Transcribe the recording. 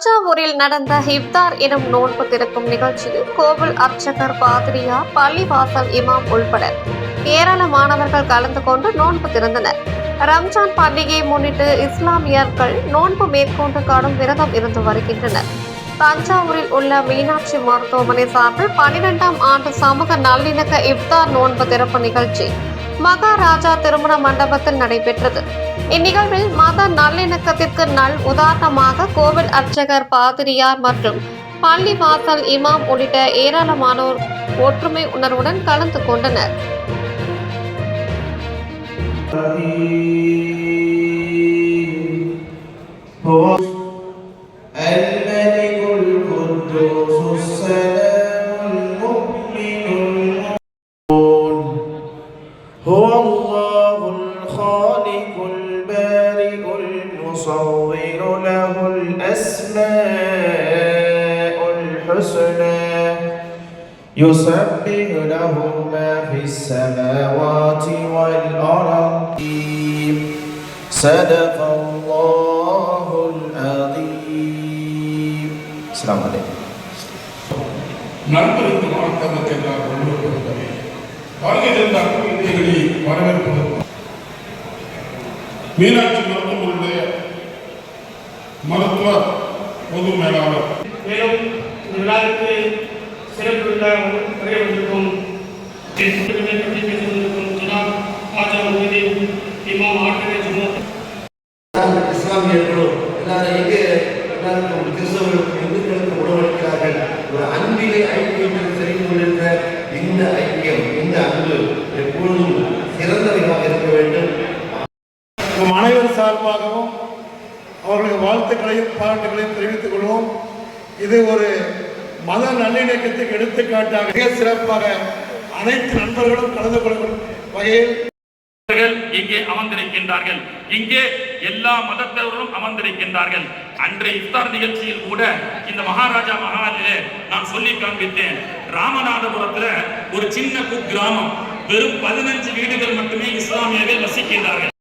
தஞ்சாவூரில் நடந்த ஹிப்தார் எனும் நோன்பு திறக்கும் நிகழ்ச்சியில் கோவில் அர்ச்சகர் பாதிரியார் பள்ளிவாசல் இமாம் உள்பட ஏராளமானவர்கள் கலந்து கொண்டு நோன்பு திறந்தனர். ரம்ஜான் பண்டிகையை முன்னிட்டு இஸ்லாமியர்கள் நோன்பு மேற்கொண்டு கடும் விரதம் இருந்து வருகின்றனர். தஞ்சாவூரில் உள்ள மீனாட்சி மருத்துவமனை சார்பில் பனிரெண்டாம் ஆண்டு சமூக நல்லிணக்க இப்தார் நோன்பு திறப்பு நிகழ்ச்சி மகாராஜா திருமண மண்டபத்தில் நடைபெற்றது இந்நிகழ்வில் மத நல்லிணக்கத்திற்கு நல் உதாரணமாக கோவில் அர்ச்சகர் பாதிரியார் மற்றும் பள்ளிவாசல் இமாம் உள்ளிட்ட ஏராளமானோர் ஒற்றுமை உணர்வுடன் கலந்து கொண்டனர் هو الملك القدوس المصور له الأسماء الحسنى يسبح له ما في السماوات والأرض صدق الله العظيم السلام عليكم நண்பருக்கு மாற்றத்தை நான் கொண்டு வருகிறேன் வருகை தந்த குழந்தைகளை வரவேற்பது மீனாட்சி மருத்துவமனுடைய மருத்துவ பொது மேலாளர். மேலும் இந்த விழாவிற்கு சிறப்பு விழா வரைய வந்திருக்கும் பேசிக்கொண்டிருக்கும் ஜனாப் ஆஜா மீது இமாம் ஆட்டமே ஜுமோ இஸ்லாமியர்களோ எல்லாரும் எங்கே எல்லாருக்கும் கிறிஸ்தவர்களுக்கும் இந்துக்களுக்கும் உணவளிக்கிறார்கள் ஒரு அன்பிலே ஐக்கியம் என்று தெரிந்து இந்த ஐக்கியம் இந்த அன்பு எப்பொழுதும் சிறந்தவையாக இருக்க வேண்டும். அனைவர் சார்பாகவும் அவர்களுக்கு வாழ்த்துக்களையும் பாராட்டுகளையும் தெரிவித்துக் கொள்வோம். இது ஒரு மத நல்லிணக்கத்துக்கு எடுத்துக்காட்டாக மிக சிறப்பாக அனைத்து நண்பர்களும் கலந்து கொள்ளும் வகையில் இங்கே அமர்ந்திருக்கின்றார்கள். இங்கே எல்லா மதத்தவர்களும் அமர்ந்திருக்கின்றார்கள். அன்றைய இஃப்தார் நிகழ்ச்சியில் கூட இந்த மகாராஜா மகாராஜிலே நான் சொல்லி காண்பித்தேன். ராமநாதபுரத்துல ஒரு சின்ன குக்கிராமம். வெறும் பதினஞ்சு வீடுகள் மட்டுமே இஸ்லாமியர்கள் வசிக்கின்றார்கள்.